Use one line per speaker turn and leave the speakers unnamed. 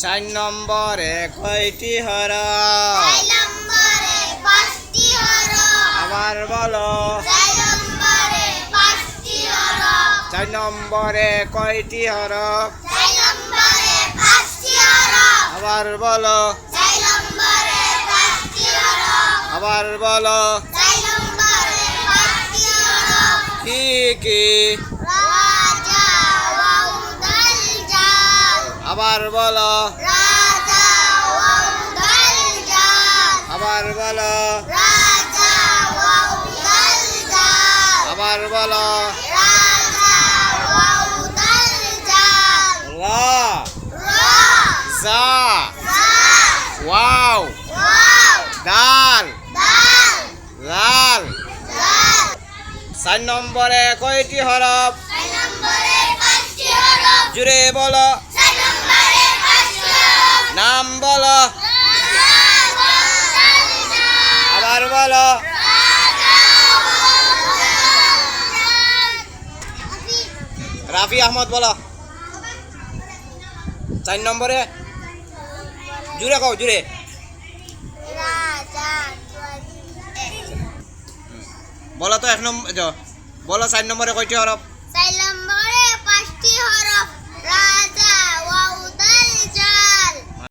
চার নম্বরে কয়টি হর? আবার বলো।
চার নম্বরে
কয়টি হর?
হরফ
আবার বলো। আবার বলো। কি কি? আবার বলো। আবার বলো। আবার বলো। ওয়াও। লাল। চার নম্বরে কয়টি হরফ। জুড়ে বলো। নাম বলো। আবার বলো। রাফি আহমদ বলো। চার নম্বরে? জুড়ে কও, জুড়ে। বলো তো এক নম্বর বলো চার নম্বরে কয়টি হরফ